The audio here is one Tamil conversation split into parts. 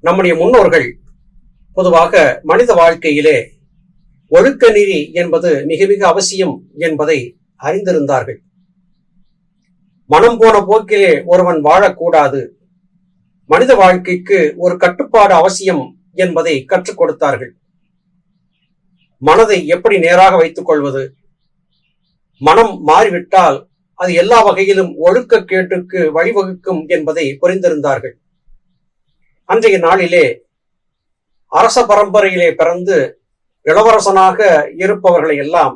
நம்முடைய முன்னோர்கள் பொதுவாக மனித வாழ்க்கையிலே ஒழுக்க நெறி என்பது மிக மிக அவசியம் என்பதை அறிந்திருந்தார்கள். மனம் போன போக்கிலே ஒருவன் வாழக்கூடாது. மனித வாழ்க்கைக்கு ஒரு கட்டுப்பாடு அவசியம் என்பதை கற்றுக் கொடுத்தார்கள். மனதை எப்படி நேராக வைத்துக் கொள்வது? மனம் மாறிவிட்டால் அது எல்லா வகையிலும் ஒழுக்க கேட்டுக்கு வழிவகுக்கும் என்பதை புரிந்திருந்தார்கள். அன்றைய நாளிலே அரச பரம்பரையிலே பிறந்து இளவரசனாக இருப்பவர்களை எல்லாம்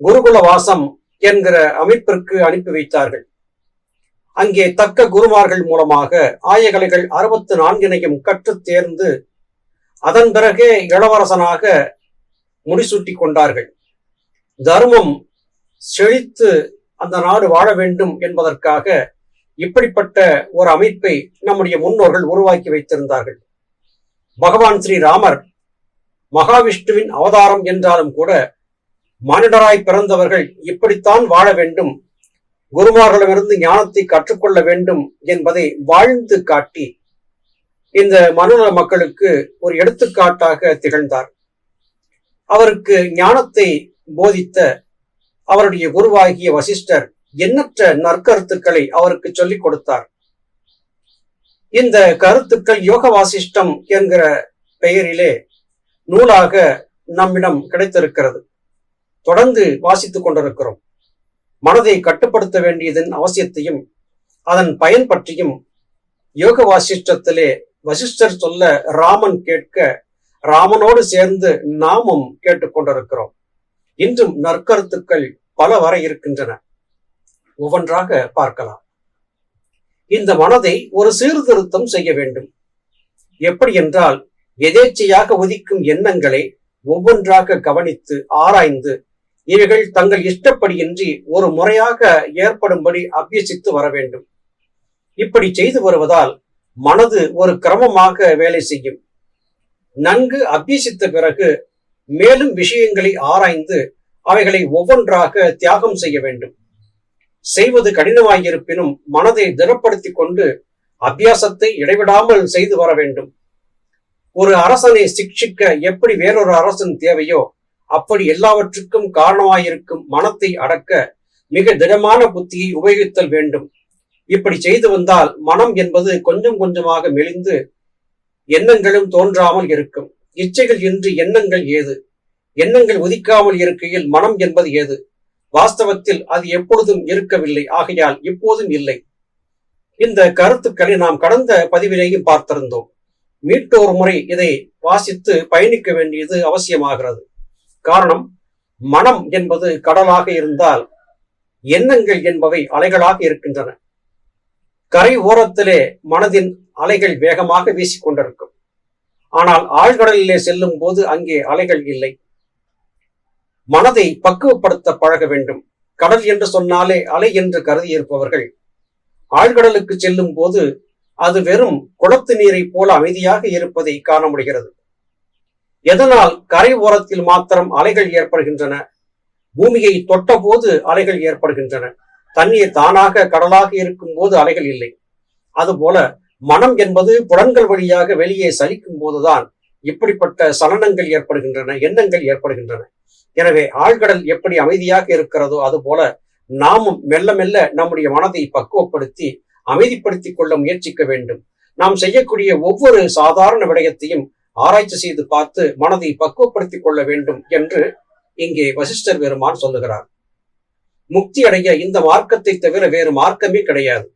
குருகுல வாசம் என்கிற அமைப்பிற்கு அனுப்பி வைத்தார்கள். அங்கே தக்க குருமார்கள் மூலமாக ஆயகலைகள் அறுபத்து நான்கினையும் கற்றுத் தேர்ந்து அதன் பிறகே இளவரசனாக முடிசூட்டி கொண்டார்கள். தர்மம் செழித்து அந்த நாடு வாழ வேண்டும் என்பதற்காக இப்படிப்பட்ட ஒரு அமைப்பை நம்முடைய முன்னோர்கள் உருவாக்கி வைத்திருந்தார்கள். பகவான் ஸ்ரீ ராமர் மகாவிஷ்ணுவின் அவதாரம் என்றாலும் கூட மனிதராய் பிறந்தவர்கள் இப்படித்தான் வாழ வேண்டும் குருமார்களிடமிருந்து ஞானத்தை கற்றுக்கொள்ள வேண்டும் என்பதை வாழ்ந்து காட்டி இந்த மனுநல மக்களுக்கு ஒரு எடுத்துக்காட்டாக திகழ்ந்தார். அவருக்கு ஞானத்தை போதித்த அவருடைய குருவாகிய வசிஷ்டர் எண்ணற்ற நற்கருத்துக்களை அவருக்கு சொல்லிக் கொடுத்தார். இந்த கருத்துக்கள் யோக வாசிஷ்டம் என்கிற பெயரிலே நூலாக நம்மிடம் கிடைத்திருக்கிறது. தொடர்ந்து வாசித்துக் கொண்டிருக்கிறோம். மனதை கட்டுப்படுத்த வேண்டியதன் அவசியத்தையும் அதன் பயன் பற்றியும் யோக வாசிஷ்டத்திலே வசிஷ்டர் சொல்ல ராமன் கேட்க ராமனோடு சேர்ந்து நாமும் கேட்டுக்கொண்டிருக்கிறோம் இன்றும் நற்கருத்துக்கள் பல வர இருக்கின்றன. ஒவ்வொன்றாக பார்க்கலாம். இந்த மனதை ஒரு சீர்திருத்தம் செய்ய வேண்டும். எப்படி என்றால் எதேச்சையாக உதிக்கும் எண்ணங்களை ஒவ்வொன்றாக கவனித்து ஆராய்ந்து இவைகள் தங்கள் இஷ்டப்படியின்றி ஒரு முறையாக ஏற்படும்படி அபியசித்து வர வேண்டும். இப்படி செய்து வருவதால் மனது ஒரு கிரமமாக வேலை செய்யும். நன்கு அபியசித்த பிறகு மேலும் விஷயங்களை ஆராய்ந்து அவைகளை ஒவ்வொன்றாக தியாகம் செய்ய வேண்டும். செய்வது கடினமாயிருப்பினும் மனதை திடப்படுத்திக் கொண்டு அபியாசத்தை இடைவிடாமல் செய்து வர வேண்டும். ஒரு அரசனை சிக்ஷிக்க எப்படி வேறொரு அரசன் தேவையோ அப்படி எல்லாவற்றுக்கும் காரணமாயிருக்கும் மனத்தை அடக்க மிக திடமான புத்தியை உபயோகித்தல் வேண்டும். இப்படி செய்து வந்தால் மனம் என்பது கொஞ்சம் கொஞ்சமாக மெலிந்து எண்ணங்களும் தோன்றாமல் இருக்கும். இச்சைகள் இன்றி எண்ணங்கள் ஏது? எண்ணங்கள் உதிக்காமல் இருக்கையில் மனம் என்பது ஏது? வாஸ்தவத்தில் அது எப்பொழுதும் இருக்கவில்லை. ஆகையால் இப்போதும் இல்லை. இந்த கருத்துக்களை நாம் கடந்த பதிவிலேயும் பார்த்திருந்தோம். மீட்டோர் முறை இதை வாசித்து பயணிக்க வேண்டியது அவசியமாகிறது. காரணம் மனம் என்பது கடலாக இருந்தால் எண்ணங்கள் என்பவை அலைகளாக இருக்கின்றன. கரை ஓரத்திலே மனதின் அலைகள் வேகமாக வீசிக்கொண்டிருக்கும். ஆனால் ஆழ்கடலிலே செல்லும் போது அங்கே அலைகள் இல்லை. மனதை பக்குவப்படுத்த பழக வேண்டும். கடல் என்று சொன்னாலே அலை என்று கருதி இருப்பவர்கள். ஆழ்கடலுக்கு செல்லும் போது அது வெறும் குளத்து நீரை போல அமைதியாக இருப்பதை காண முடிகிறது. எதனால் கரை ஓரத்தில் மாத்திரம் அலைகள் ஏற்படுகின்றன? பூமியை தொட்ட போது அலைகள் ஏற்படுகின்றன. தண்ணீர் தானாக கடலாக இருக்கும் போது அலைகள் இல்லை. அதுபோல மனம் என்பது புலன்கள் வழியாக வெளியே சலிக்கும் போதுதான் இப்படிப்பட்ட சலனங்கள் ஏற்படுகின்றன எண்ணங்கள் ஏற்படுகின்றன. எனவே ஆழ்கடல் எப்படி அமைதியாக இருக்கிறதோ அதுபோல நாமும் மெல்ல மெல்ல நம்முடைய மனதை பக்குவப்படுத்தி அமைதிப்படுத்திக் கொள்ள முயற்சிக்க வேண்டும். நாம் செய்யக்கூடிய ஒவ்வொரு சாதாரண விடயத்தையும் ஆராய்ச்சி செய்து பார்த்து மனதை பக்குவப்படுத்திக் கொள்ள வேண்டும் என்று இங்கே வசிஷ்டர் பெருமான் சொல்லுகிறார். முக்தி அடைய இந்த மார்க்கத்தை தவிர வேறு மார்க்கமே கிடையாது.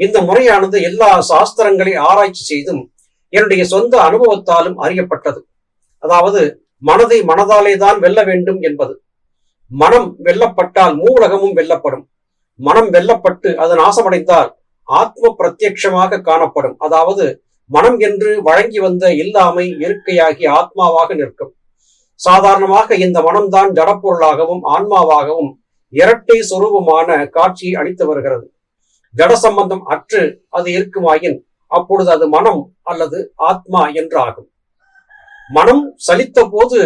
இந்த முறையானது எல்லா சாஸ்திரங்களை ஆராய்ச்சி செய்தும் என்னுடைய சொந்த அனுபவத்தாலும் அறியப்பட்டது. அதாவது மனதை மனதாலே தான் வெல்ல வேண்டும் என்பது. மனம் வெல்லப்பட்டால் மூலகமும் வெல்லப்படும். மனம் வெல்லப்பட்டு அது நாசமடைந்தால் ஆத்ம பிரத்யட்சமாக காணப்படும். அதாவது மனம் என்று வழங்கி வந்த இல்லாமை இயற்கையாகி ஆத்மாவாக நிற்கும். சாதாரணமாக இந்த மனம்தான் ஜடப்பொருளாகவும் ஆன்மாவாகவும் இரட்டை சொரூபமான காட்சியை அளித்து வருகிறது. ஜட சம்பந்தம் அற்று அது இருக்குமாயின் அப்பொழுது அது மனம் அல்லது ஆத்மா என்று ஆகும் மனம் சலித்த போது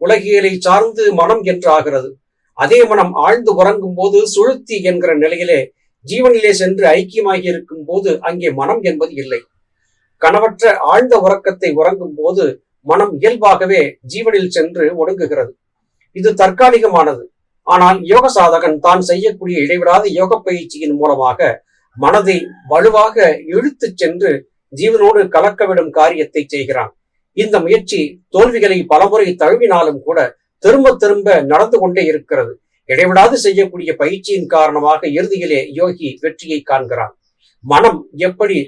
உலகியலை சார்ந்து மனம் என்று ஆகிறது அதே மனம் ஆழ்ந்து உறங்கும் போது சுழுத்தி என்கிற நிலையிலே ஜீவனிலே சென்று ஐக்கியமாகி இருக்கும் போது அங்கே மனம் என்பது இல்லை. கணவற்ற ஆழ்ந்த உறக்கத்தை உறங்கும் போது மனம் இயல்பாகவே ஜீவனில் சென்று ஒடுங்குகிறது. இது தற்காலிகமானது. ஆனால் யோக சாதகன் தான் செய்யக்கூடிய இடைவிடாத யோக பயிற்சியின் மூலமாக மனதை வலுவாக இழுத்துச் சென்று ஜீவனோடு கலக்கவிடும் காரியத்தை செய்கிறான். இந்த முயற்சி தோல்விகளை பலமுறை தழுவினாலும் கூட திரும்ப திரும்ப நடந்து கொண்டே இருக்கிறது. இடைவிடாது செய்யக்கூடிய பயிற்சியின் காரணமாக இறுதியிலே யோகி வெற்றியை காண்கிறான். மனம் எப்படி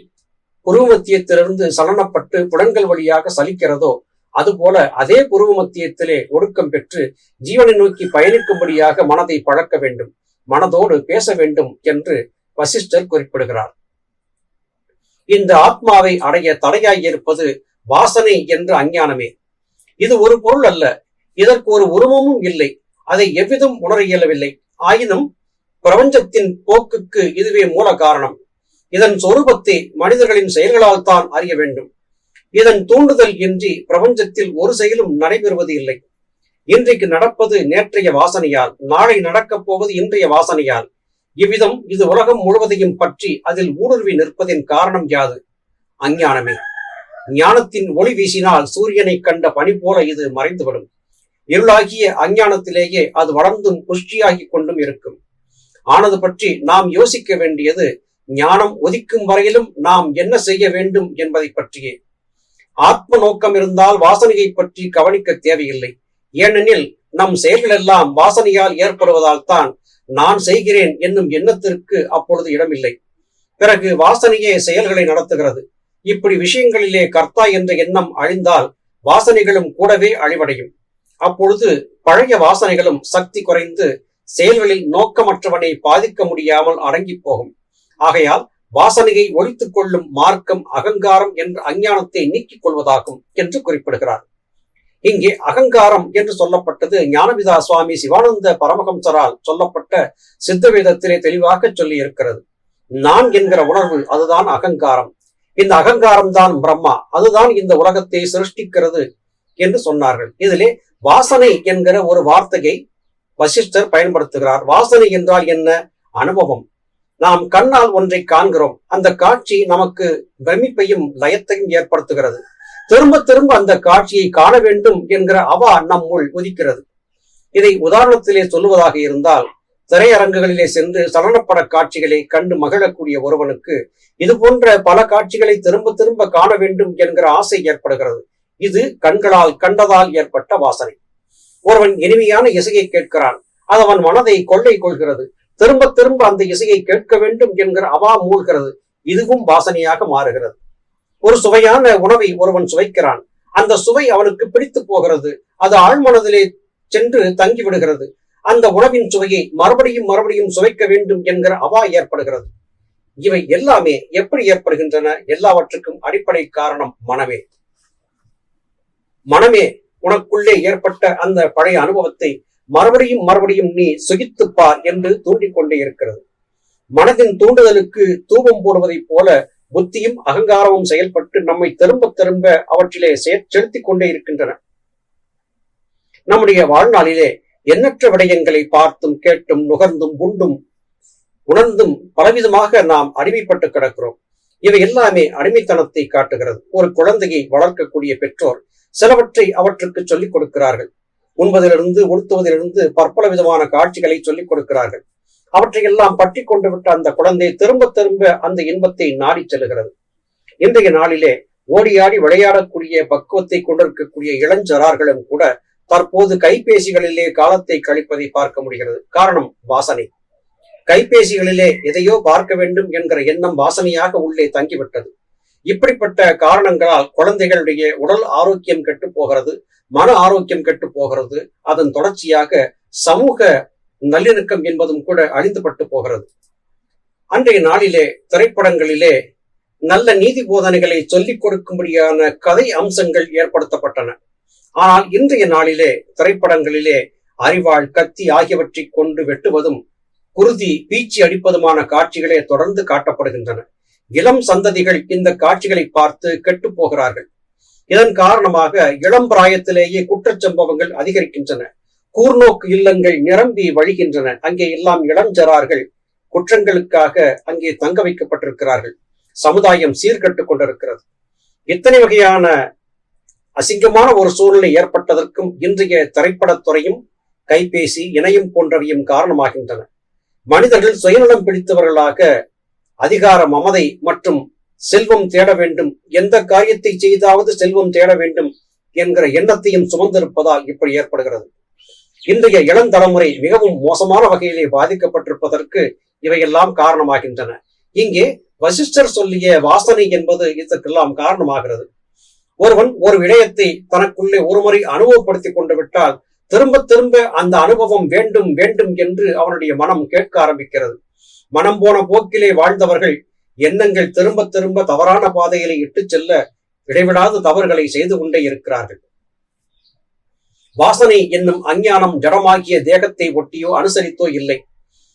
புருவமத்தியத்திலிருந்து சலனப்பட்டு புலன்கள் வழியாக சலிக்கிறதோ அதுபோல அதே புருவ மத்தியத்திலே ஒடுக்கம் பெற்று ஜீவனை நோக்கி பயணிக்கும்படியாக மனதை பழக்க வேண்டும் மனதோடு பேச வேண்டும் என்று வசிஷ்டர் குறிப்பிடுகிறார். இந்த ஆத்மாவை அடைய தடையாய் இருப்பது வாசனை என்ற அஞ்ஞானமே. இது ஒரு பொருள் அல்ல. இதற்கு ஒரு உருவமும் இல்லை. அதை எவ்விதம் உணர இயலவில்லை. ஆயினும் பிரபஞ்சத்தின் போக்குக்கு இதுவே மூல காரணம். இதன் சொரூபத்தை மனிதர்களின் செயல்களால் தான் அறிய வேண்டும். இதன் தூண்டுதல் இன்றி பிரபஞ்சத்தில் ஒரு செயலும் நடைபெறுவது இல்லை. இன்றைக்கு நடப்பது நேற்றைய வாசனையால் நாளை நடக்கப் போவது இன்றைய வாசனையால். இவ்விதம் இது உலகம் முழுவதையும் பற்றி அதில் ஊடுருவி நிற்பதின் காரணம் யாது? அஞ்ஞானமே. ஞானத்தின் ஒளி வீசினால் சூரியனை கண்ட பனி போல இது மறைந்துவிடும். இருளாகிய அஞ்ஞானத்திலேயே அது வளர்ந்தும் புஷ்டியாகி கொண்டும் இருக்கும். ஆனது பற்றி நாம் யோசிக்க வேண்டியது ஞானம் ஒதிக்கும் வரையிலும் நாம் என்ன செய்ய வேண்டும் என்பதை பற்றியே. ஆத்ம நோக்கம் இருந்தால் வாசனையை பற்றி கவனிக்க தேவையில்லை. ஏனெனில் நம் செயல்கள் எல்லாம் வாசனையால் ஏற்படுவதால் தான் நான் செய்கிறேன் என்னும் எண்ணத்திற்கு அப்பொழுது இடமில்லை. பிறகு வாசனையே செயல்களை நடத்துகிறது. இப்படி விஷயங்களிலே கர்த்தா என்ற எண்ணம் அழிந்தால் வாசனைகளும் கூடவே அழிவடையும். அப்பொழுது பழைய வாசனைகளும் சக்தி குறைந்து செயல்களில் நோக்கமற்றவனை பாதிக்க முடியாமல் அடங்கி போகும் ஆகையால் வாசனையை ஒழித்துக் கொள்ளும் மார்க்கம் அகங்காரம் என்ற அஞ்ஞானத்தை நீக்கிக் கொள்வதாகும் என்று குறிப்பிடுகிறார். இங்கே அகங்காரம் என்று சொல்லப்பட்டது ஞானபிதா சுவாமி சிவானந்த பரமஹம்சரால் சொல்லப்பட்ட சித்தவேதத்திலே தெளிவாக சொல்லி இருக்கிறது நான் என்கிற உணர்வு அதுதான் அகங்காரம். இந்த அகங்காரம் தான் பிரம்மா. அதுதான் இந்த உலகத்தை சிருஷ்டிக்கிறது என்று சொன்னார்கள். இதிலே வாசனை என்கிற ஒரு வார்த்தையை வசிஷ்டர் பயன்படுத்துகிறார். வாசனை என்றால் என்ன? அனுபவம். நாம் கண்ணால் ஒன்றை காண்கிறோம். அந்த காட்சி நமக்கு பிரமிப்பையும் லயத்தையும் ஏற்படுத்துகிறது. திரும்ப திரும்ப அந்த காட்சியை காண வேண்டும் என்கிற அவா நம்முள் உதிக்கிறது. இதை உதாரணத்திலே சொல்லுவதாக இருந்தால் திரையரங்குகளிலே சென்று சலனப்பட காட்சிகளை கண்டு மகிழக்கூடிய ஒருவனுக்கு இது போன்ற பல காட்சிகளை திரும்ப திரும்ப காண வேண்டும் என்கிற ஆசை ஏற்படுகிறது. இது கண்களால் கண்டதால் ஏற்பட்ட வாசனை. ஒருவன் இனிமையான இசையை கேட்கிறான். அது அவன் மனதை கொள்ளை கொள்கிறது. திரும்ப திரும்ப அந்த இசையை கேட்க வேண்டும் என்கிற அவா மூழ்கிறது. இதுவும் வாசனையாக மாறுகிறது. ஒரு சுவையான உணவை ஒருவன் சுவைக்கிறான். அந்த சுவை அவனுக்கு பிடித்து போகிறது. அது ஆழ்மனதிலே சென்று தங்கி விடுகிறது அந்த உணவின் சுவையை மறுபடியும் மறுபடியும் சுவைக்க வேண்டும் என்கிற அவா ஏற்படுகிறது. இவை எல்லாமே எப்படி ஏற்படுகின்றன எல்லாவற்றுக்கும் அடிப்படை காரணம் மனமே. மனமே உனக்குள்ளே ஏற்பட்ட அந்த பழைய அனுபவத்தை மறுபடியும் மறுபடியும் நீ சுகித்துப்பார் என்று தூண்டிக்கொண்டே இருக்கிறது. மனதின் தூண்டுதலுக்கு தூபம் போடுவதைப் போல புத்தியும் அகங்காரமும் செயல்பட்டு நம்மை திரும்ப திரும்ப அவற்றிலே செலுத்திக் கொண்டே இருக்கின்றன. நம்முடைய வாழ்நாளிலே எண்ணற்ற விடயங்களை பார்த்தும் கேட்டும் நுகர்ந்தும் உண்டும் உணர்ந்தும் பலவிதமாக நாம் அடிமைப்பட்டு கிடக்கிறோம். இவை எல்லாமே அடிமைத்தனத்தை காட்டுகிறது. ஒரு குழந்தையை வளர்க்கக்கூடிய பெற்றோர் சிலவற்றை அவற்றுக்கு சொல்லிக் கொடுக்கிறார்கள். உண்பதிலிருந்து உடுத்துவதிலிருந்து பற்பல விதமான காட்சிகளை சொல்லிக் கொடுக்கிறார்கள். அவற்றையெல்லாம் பற்றி கொண்டு விட்ட அந்த குழந்தை திரும்ப திரும்ப அந்த இன்பத்தை நாடி செல்கிறது. இன்றைய நாளிலே ஓடியாடி விளையாடக்கூடிய பக்குவத்தை கொண்டிருக்கக்கூடிய இளஞ்சரார்களும் கூட தற்போது கைபேசிகளிலே காலத்தை கழிப்பதை பார்க்க முடிகிறது. காரணம் வாசனை. கைபேசிகளிலே எதையோ பார்க்க வேண்டும் என்கிற எண்ணம் வாசனையாக உள்ளே தங்கிவிட்டது. இப்படிப்பட்ட காரணங்களால் குழந்தைகளுடைய உடல் ஆரோக்கியம் கெட்டு போகிறது மன ஆரோக்கியம் கெட்டு போகிறது அதன் தொடர்ச்சியாக சமூக நல்லிணக்கம் என்பதும் கூட அழிந்துபட்டு போகிறது. அன்றைய நாளிலே திரைப்படங்களிலே நல்ல நீதி போதனைகளை சொல்லிக் கொடுக்கும்படியான கதை அம்சங்கள் ஏற்படுத்தப்பட்டன. ஆனால் இன்றைய நாளிலே திரைப்படங்களிலே அறிவாள் கத்தி ஆகியவற்றை கொண்டு வெட்டுவதும் குருதி பீச்சி அடிப்பதுமான காட்சிகளே தொடர்ந்து காட்டப்படுகின்றன. இளம் சந்ததிகள் இந்த காட்சிகளை பார்த்து கெட்டு போகிறார்கள். இதன் காரணமாக இளம் பிராயத்திலேயே குற்றச்சம்பவங்கள் அதிகரிக்கின்றன. கூர்நோக்கு இல்லங்கள் நிரம்பி வழிகின்றன. அங்கே எல்லாம் இளஞ்சரார்கள் குற்றங்களுக்காக அங்கே தங்க வைக்கப்பட்டிருக்கிறார்கள். சமுதாயம் சீர்கட்டுக் கொண்டிருக்கிறது. இத்தனை வகையான அசிங்கமான ஒரு சூழ்நிலை ஏற்பட்டதற்கும் இன்றைய திரைப்படத்துறையும் கைபேசி இணையம் போன்றவையும் காரணமாகின்றன. மனிதர்கள் சுயநலம் பிடித்தவர்களாக அதிகார மமதை மற்றும் செல்வம் தேட வேண்டும் எந்த காரியத்தை செய்தாவது செல்வம் தேட வேண்டும் என்கிற எண்ணத்தையும் சுமந்திருப்பதால் இப்படி ஏற்படுகிறது. இன்றைய இளந்தலைமுறை மிகவும் மோசமான வகையிலே பாதிக்கப்பட்டிருப்பதற்கு இவையெல்லாம் காரணமாகின்றன. இங்கே வசிஷ்டர் சொல்லிய வாசனை என்பது இதற்கெல்லாம் காரணமாகிறது. ஒருவன் ஒரு விடயத்தை தனக்குள்ளே ஒருமுறை அனுபவப்படுத்திக் கொண்டு விட்டால் திரும்ப திரும்ப அந்த அனுபவம் வேண்டும் வேண்டும் என்று அவனுடைய மனம் கேட்க ஆரம்பிக்கிறது. மனம் போன போக்கிலே வாழ்ந்தவர்கள் எண்ணங்கள் திரும்ப திரும்ப தவறான பாதையிலே இட்டு செல்ல இடைவிடாத தவறுகளை செய்து கொண்டே இருக்கிறார்கள். வாசனை என்னும் அஞ்ஞானம் ஜடமாகிய தேகத்தை ஒட்டியோ அனுசரித்தோ இல்லை.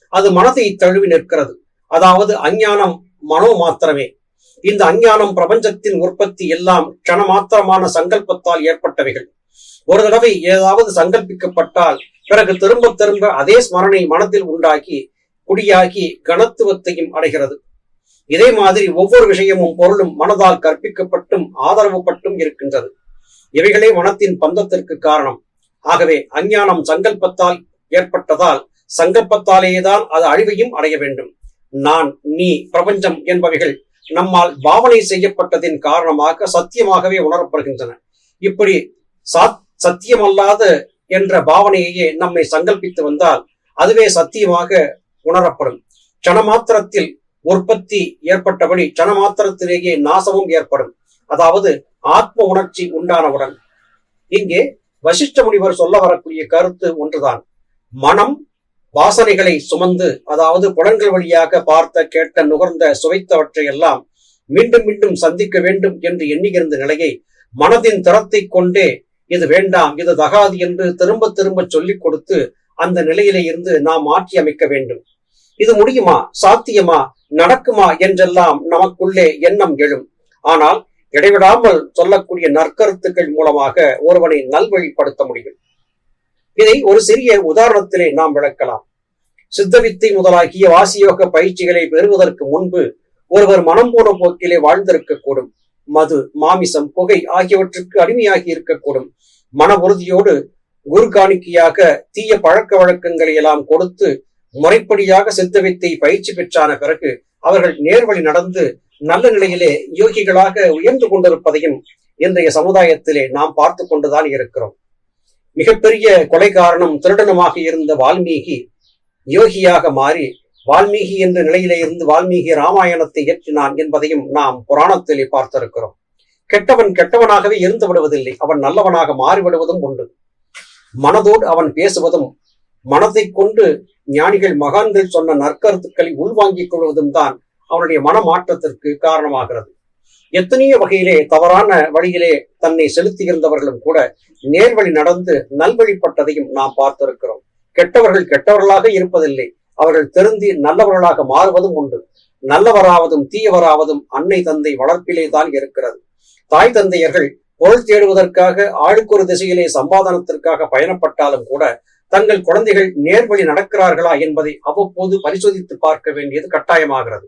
அது மனதை தழுவி நிற்கிறது. அதாவது அஞ்ஞானம் மனோ மாத்திரமே. இந்த அஞ்ஞானம் பிரபஞ்சத்தின் உற்பத்தி எல்லாம் க்ஷணமாத்திரமான சங்கல்பத்தால் ஏற்பட்டவைகள். ஒரு தடவை ஏதாவது சங்கல்பிக்கப்பட்டால் பிறகு திரும்ப திரும்ப அதே ஸ்மரணை மனத்தில் உண்டாக்கி குடியாகி கனத்துவத்தையும் அடைகிறது. இதே மாதிரி ஒவ்வொரு விஷயமும் பொருளும் மனதால் கற்பிக்கப்பட்டும் ஆதரவுப்பட்டும் இருக்கின்றது. இவைகளே மனத்தின் பந்தத்திற்கு காரணம். ஆகவே அஞ்ஞானம் சங்கல்பத்தால் ஏற்பட்டதால் சங்கல்பத்தாலேயேதான் அது அழிவையும் அடைய வேண்டும். நான் நீ பிரபஞ்சம் என்பவைகள் நம்மால் பாவனை செய்யப்பட்டதின் காரணமாக சத்தியமாகவே உணரப்படுகின்றன. இப்படி சாத் சத்தியமல்லாத என்ற பாவனையையே நம்மை சங்கல்பித்து வந்தால் அதுவே சத்தியமாக உணரப்படும். சனமாத்திரத்தில் உற்பத்தி ஏற்பட்டபடி சனமாத்திரத்திலேயே நாசமும் ஏற்படும். அதாவது ஆத்ம உணர்ச்சி உண்டானவுடன். இங்கே வசிஷ்ட முனிவர் சொல்ல வரக்கூடிய கருத்து ஒன்றுதான். மனம் வாசனைகளை சுமந்து அதாவது புலன்கள் வழியாக பார்த்த கேட்ட நுகர்ந்த சுவைத்தவற்றை எல்லாம் மீண்டும் மீண்டும் சந்திக்க வேண்டும் என்று எண்ணுகின்ற நிலையை மனதின் திறத்தை கொண்டே இது வேண்டாம் இது தகாது என்று திரும்ப திரும்ப சொல்லிக் கொடுத்து அந்த நிலையிலே இருந்து நாம் மாற்றி அமைக்க வேண்டும். இது முடியுமா? சாத்தியமா? நடக்குமா? என்றெல்லாம் நமக்குள்ளே எண்ணம் எழும். ஆனால் இடைவிடாமல் சொல்லக்கூடிய நற்கருத்துக்கள் மூலமாக ஒருவனை நல்வழிப்படுத்த முடியும். இதை ஒரு சிறிய உதாரணத்திலே நாம் விளக்கலாம். சித்தவித்தை முதலாகிய வாசியோக பயிற்சிகளை பெறுவதற்கு முன்பு ஒருவர் மனம் போன போக்கிலே வாழ்ந்திருக்கக்கூடும். மது மாமிசம் புகை ஆகியவற்றுக்கு அடிமையாகி இருக்கக்கூடும். மன உறுதியோடு குரு காணிக்கையாக தீய பழக்க வழக்கங்களை எல்லாம் கொடுத்து முறைப்படியாக சித்தவித்தை பயிற்சி பெற்றான பிறகு அவர்கள் நேர்வழி நடந்து நல்ல நிலையிலே யோகிகளாக உயர்ந்து கொண்டிருப்பதையும் இன்றைய சமுதாயத்திலே நாம் பார்த்து கொண்டுதான் இருக்கிறோம். மிகப்பெரிய கொலை காரணம் திருடனமாக இருந்த வால்மீகி யோகியாக மாறி வால்மீகி என்ற நிலையிலே இருந்து வால்மீகி ராமாயணத்தை இயற்றினான் என்பதையும் நாம் புராணத்திலே பார்த்திருக்கிறோம். கெட்டவன் கெட்டவனாகவே இருந்து விடுவதில்லை அவன் நல்லவனாக மாறிவிடுவதும் உண்டு. மனதோடு அவன் பேசுவதும் மனதை கொண்டு ஞானிகள் மகான்கள் சொன்ன நற்கருத்துக்களை உள்வாங்கிக் கொள்வதும் தான் அவனுடைய மனமாற்றத்திற்கு காரணமாகிறது. எத்தனையோ வகையிலே தவறான வழியிலே தன்னை செலுத்தியிருந்தவர்களும் கூட நேர்வழி நடந்து நல்வழிப்பட்டதையும் நாம் பார்த்திருக்கிறோம். கெட்டவர்கள் கெட்டவர்களாக இருப்பதில்லை. அவர்கள் திருந்தி நல்லவர்களாக மாறுவதும் உண்டு. நல்லவராவதும் தீயவராவதும் அன்னை தந்தை வளர்ப்பிலே தான் இருக்கிறது. தாய் தந்தையர்கள் பொருள் தேடுவதற்காக ஆளுக்கொரு திசையிலே சம்பாதனத்திற்காக பயணப்பட்டாலும் கூட தங்கள் குழந்தைகள் நேர்வழி நடக்கிறார்களா என்பதை அவ்வப்போது பரிசோதித்து பார்க்க வேண்டியது கட்டாயமாகிறது.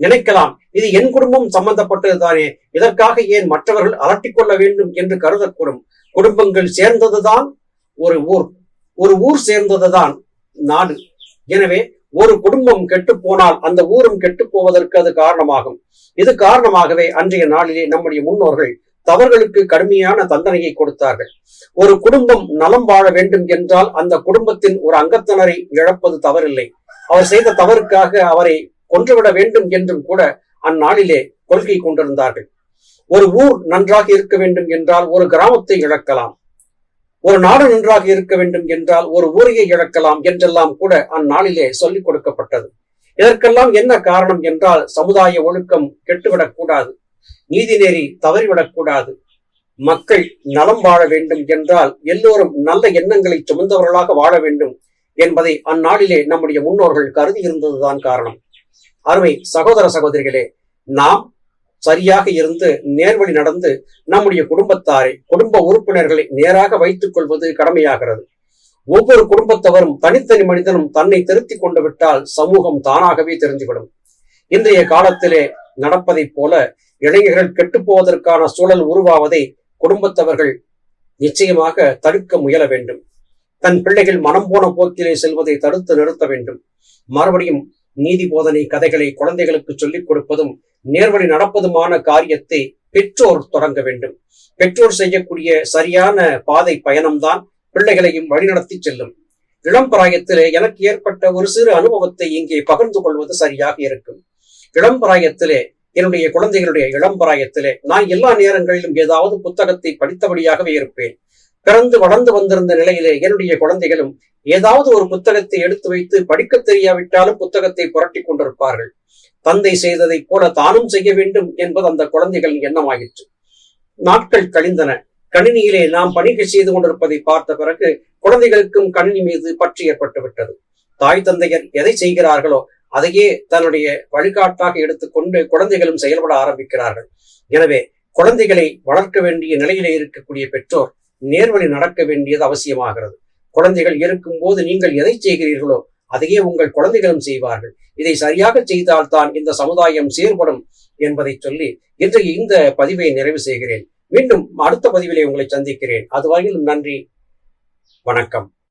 நினைக்கலாம். இது என் குடும்பம் சம்பந்தப்பட்டதுதானே. இதற்காக ஏன் மற்றவர்கள் அலட்டிக் கொள்ள வேண்டும் என்று கருதக்கூடும். குடும்பங்கள் சேர்ந்ததுதான் ஒரு ஊர். ஒரு ஊர் சேர்ந்ததுதான் நாடு. எனவே ஒரு குடும்பம் கெட்டு போனால் அந்த ஊரும் கெட்டு போவதற்கு அது காரணமாகும். இது காரணமாகவே அன்றைய நாளிலே நம்முடைய முன்னோர்கள் தவறுகளுக்கு கடுமையான தண்டனையை கொடுத்தார்கள். ஒரு குடும்பம் நலம் வாழ வேண்டும் என்றால் அந்த குடும்பத்தின் ஒரு அங்கத்தினரை இழப்பது தவறில்லை. அவர் செய்த தவறுக்காக அவரை கொன்றுவிட வேண்டும் என்றும் கூட அந்நாளிலே கொள்கை கொண்டிருந்தார்கள். ஒரு ஊர் நன்றாக இருக்க வேண்டும் என்றால் ஒரு கிராமத்தை இழக்கலாம். ஒரு நாடு நன்றாக இருக்க வேண்டும் என்றால் ஒரு ஊரையை இழக்கலாம் என்றெல்லாம் கூட அந்நாளிலே சொல்லிக் கொடுக்கப்பட்டது. இதற்கெல்லாம் என்ன காரணம் என்றால் சமுதாய ஒழுக்கம் கெட்டுவிடக்கூடாது நீதிநெறி தவறிவிடக்கூடாது மக்கள் நலம் வாழ வேண்டும் என்றால் எல்லோரும் நல்ல எண்ணங்களை சுமந்தவர்களாக வாழ வேண்டும் என்பதை அந்நாளிலே நம்முடைய முன்னோர்கள் கருதி இருந்ததுதான் காரணம். அருமை சகோதர சகோதரிகளே நாம் சரியாக இருந்து நேர்வழி நடந்து நம்முடைய குடும்பத்தாரை குடும்ப உறுப்பினர்களை நேராக வைத்துக் கொள்வது கடமையாகிறது. ஒவ்வொரு குடும்பத்தவரும் தனித்தனி மனிதனும் தன்னை திருத்திக் கொண்டு விட்டால் சமூகம் தானாகவே தெரிந்துவிடும். இன்றைய காலத்திலே நடப்பதைப் போல இளைஞர்கள் கெட்டு போவதற்கான சூழல் உருவாவதை குடும்பத்தவர்கள் நிச்சயமாக தடுக்க முயல வேண்டும். தன் பிள்ளைகள் மனம் போன போக்கிலே செல்வதை தடுத்து நிறுத்த வேண்டும். மறுபடியும் நீதி போதனை கதைகளை குழந்தைகளுக்கு சொல்லிக் கொடுப்பதும் நேர்வழி நடப்பதுமான காரியத்தை பெற்றோர் தொடங்க வேண்டும். பெற்றோர் செய்யக்கூடிய சரியான பாதை பயணம்தான் பிள்ளைகளையும் வழிநடத்தி செல்லும். இளம் பிராயத்திலே எனக்கு ஏற்பட்ட ஒரு சிறு அனுபவத்தை இங்கே பகிர்ந்து கொள்வது சரியாக இருக்கும். இளம் பிராயத்திலே என்னுடைய குழந்தைகளுடைய இளம் பிராயத்திலே நான் எல்லா நேரங்களிலும் ஏதாவது புத்தகத்தை படித்தபடியாகவே இருப்பேன். பிறந்து வளர்ந்து வந்திருந்த நிலையிலே என்னுடைய குழந்தைகளும் ஏதாவது ஒரு புத்தகத்தை எடுத்து வைத்து படிக்க தெரியாவிட்டாலும் புத்தகத்தை புரட்டி கொண்டிருப்பார்கள். தந்தை செய்ததைப் போல தானும் செய்ய வேண்டும் என்பது அந்த குழந்தைகளின் எண்ணமாயிற்று. நாட்கள் கழிந்தன. கணினியிலே நாம் பணிகள் செய்து கொண்டிருப்பதை பார்த்த பிறகு குழந்தைகளுக்கும் கணினி மீது பற்று ஏற்பட்டு விட்டது. தாய் தந்தையர் எதை செய்கிறார்களோ அதையே தன்னுடைய வழிகாட்டாக எடுத்துக்கொண்டு குழந்தைகளும் செயல்பட ஆரம்பிக்கிறார்கள். எனவே குழந்தைகளை வளர்க்க வேண்டிய நிலையிலே இருக்கக்கூடிய பெற்றோர் நேர்வழி நடக்க வேண்டியது அவசியமாகிறது. குழந்தைகள் இருக்கும் போது நீங்கள் எதை செய்கிறீர்களோ அதையே உங்கள் குழந்தைகளும் செய்வார்கள். இதை சரியாக செய்தால்தான் இந்த சமுதாயம் செயல்படும் என்பதை சொல்லி இன்றைக்கு இந்த பதிவை நிறைவு செய்கிறேன். மீண்டும் அடுத்த பதிவிலே உங்களை சந்திக்கிறேன். அதுவரையிலும் நன்றி. வணக்கம்.